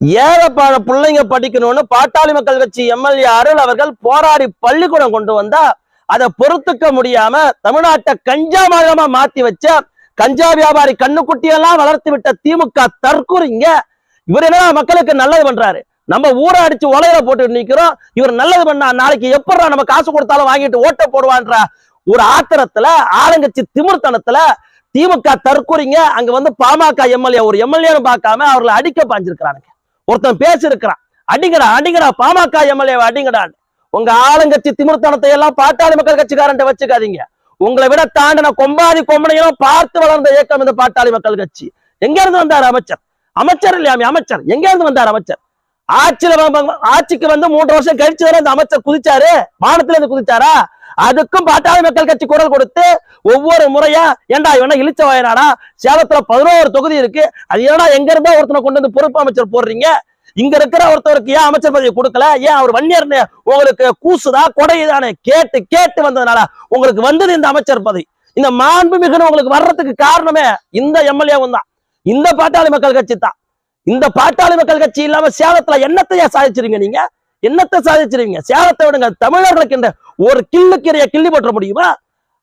ஏழைப்பாழ பிள்ளைங்க படிக்கணும்னு பாட்டாளி மக்கள் கட்சி எம்எல்ஏ அருள் அவர்கள் போராடி பள்ளிக்கூடம் கொண்டு வந்தா அதை பொறுத்துக்க முடியாம தமிழ்நாட்டை கஞ்சா மாநிலமா மாத்தி வச்ச கஞ்சா வியாபாரி கண்ணுக்குட்டியெல்லாம் வளர்த்து விட்ட திமுக தற்கூறிங்க இவர் என்ன மக்களுக்கு நல்லது பண்றாரு? நம்ம ஊரை அடிச்சு உலையில போட்டு நிக்கிறோம். இவர் நல்லது பண்ணா நாளைக்கு எப்படா நம்ம காசு கொடுத்தாலும் வாங்கிட்டு ஓட்ட போடுவான்ற ஒரு ஆத்திரத்துல ஆளுங்கட்சி திமிர்த்தனத்துல திமுக தற்கூறிங்க அங்க வந்து பாமக எம்எல்ஏ ஒரு எம்எல்ஏன்னு பார்க்காம அவர்களை அடிக்க பாஞ்சிருக்கிறானுங்க ஒருத்தன் பேசிருக்கிறான் அடிங்கடா அடிங்கடா பாமக எம்எல்ஏ அடிங்கடான்னு. உங்க ஆளுங்கட்சி திமிர்த்தனத்தை எல்லாம் பாட்டாளி மக்கள் கட்சிக்காரன் வச்சுக்காதீங்க. உங்களை விட தாண்டின கொம்பாதி கொம்பனையும் பார்த்து வளர்ந்த இயக்கம் இந்த பாட்டாளி மக்கள் கட்சி. எங்க இருந்து வந்தார் அமைச்சர்? அமைச்சர் இல்லையாமே அமைச்சர்? எங்க இருந்து வந்தார் அமைச்சர்? ஆட்சியில ஆட்சிக்கு வந்து மூன்று வருஷம் கழிச்சு அந்த அமைச்சர் குதிச்சாரு? வானத்துல இருந்து குதிச்சாரா? அதுக்கும் பாட்டாளி மக்கள் கட்சி குரல் கொடுத்து ஒவ்வொரு முறையா ஏண்டா இவனா இழிச்ச வயனாடா? சேலத்துல பதினோரு தொகுதி இருக்கு. அது ஏன்னா எங்க இருந்தா ஒருத்தனை கொண்டு வந்து பொறுப்பு அமைச்சர் போடுறீங்க? இங்க இருக்கிற ஒருத்தருக்கு ஏன் அமைச்சர் பதவி கொடுக்கல? ஏன் அவர் வன்னியர்னு உங்களுக்கு கூசுதா கொடையுதானே கேட்டு கேட்டு வந்ததுனால உங்களுக்கு வந்தது இந்த அமைச்சர் பதவி. இந்த மாண்பு மிகுன்னு உங்களுக்கு வர்றதுக்கு காரணமே இந்த எம்எல்ஏவும் தான். இந்த பாட்டாளி மக்கள் கட்சி தான். இந்த பாட்டாளி மக்கள் கட்சி இல்லாம சேலத்துல என்னத்தையா சாதிச்சிருங்க நீங்க? என்னத்தை சாதிச்சிருவீங்க? சேலத்தை விடுங்க. தமிழர்களுக்கு ஒரு கிள்ளுக்கிறைய கிள்ளி போட்ட முடியுமா?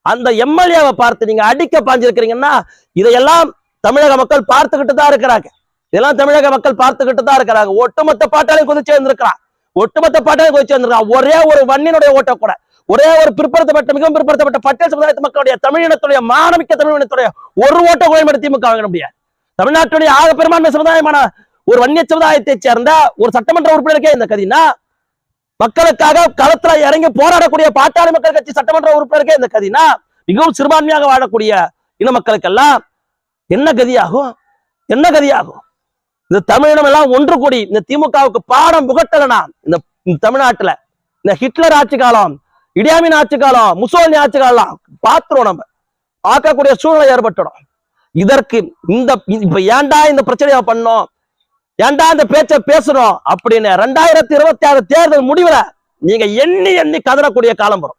அந்த எம்எல்ஏவை பார்த்து நீங்க அடிக்க பாஞ்சிருக்கிறீங்கன்னா இதையெல்லாம் தமிழக மக்கள் பார்த்துக்கிட்டு தான் இருக்கிறாங்க. இதெல்லாம் தமிழக மக்கள் பார்த்துக்கிட்டு தான் இருக்கிறாங்க. ஒட்டுமொத்த பாட்டாளையும் குதிச்சு வந்திருக்கிறான் ஒட்டுமொத்த பாட்டாளையும் குதிச்சு வந்திருக்கான் ஒரே ஒரு வன்னியினுடைய ஓட்ட கூட. ஒரே ஒரு பிற்படுத்தப்பட்ட மிகவும் பிற்படுத்தப்பட்ட பட்டேல் சமுதாயத்து மக்களுடைய தமிழினத்துடைய மானமிக்க தமிழினத்துடைய ஒரு ஓட்ட கோயம்பேடு திமுக வாங்க முடியாது. தமிழ்நாட்டுடைய ஆக பெரும்பான்மை சமுதாயமான ஒரு வன்னிய சமுதாயத்தை சேர்ந்த ஒரு சட்டமன்ற உறுப்பினருக்கே இந்த கதினா மக்களுக்காக களத்துல இறங்கி போராடக்கூடிய பாட்டாளி மக்கள் கட்சி சட்டமன்ற உறுப்பினருக்கே இந்த கதினா மிகவும் சிறுபான்மையாக வாழக்கூடிய இன மக்களுக்கெல்லாம் என்ன கதியாகும்? என்ன கதியாகும்? இந்த தமிழினம் எல்லாம் ஒன்று கூடி இந்த திமுகவுக்கு பாடம் புகட்டலனா இந்த தமிழ்நாட்டுல இந்த ஹிட்லர் ஆட்சி காலம் இடியாமின் ஆட்சி காலம் முசோலினி ஆட்சி காலம் பாத்துருவோம் நம்ம. பார்க்கக்கூடிய சூழ்நிலை ஏற்பட்டுடும். இதற்கு இந்த இப்ப ஏன்டா இந்த பிரச்சனையை பண்ணோம்? ஏன்டா அந்த பேச்சை பேசுறோம்? அப்படின்னு ரெண்டாயிரத்தி இருபத்தி ஆறு தேர்தல் முடிவுல நீங்க எண்ணி எண்ணி கதறக்கூடிய காலம் வரும்.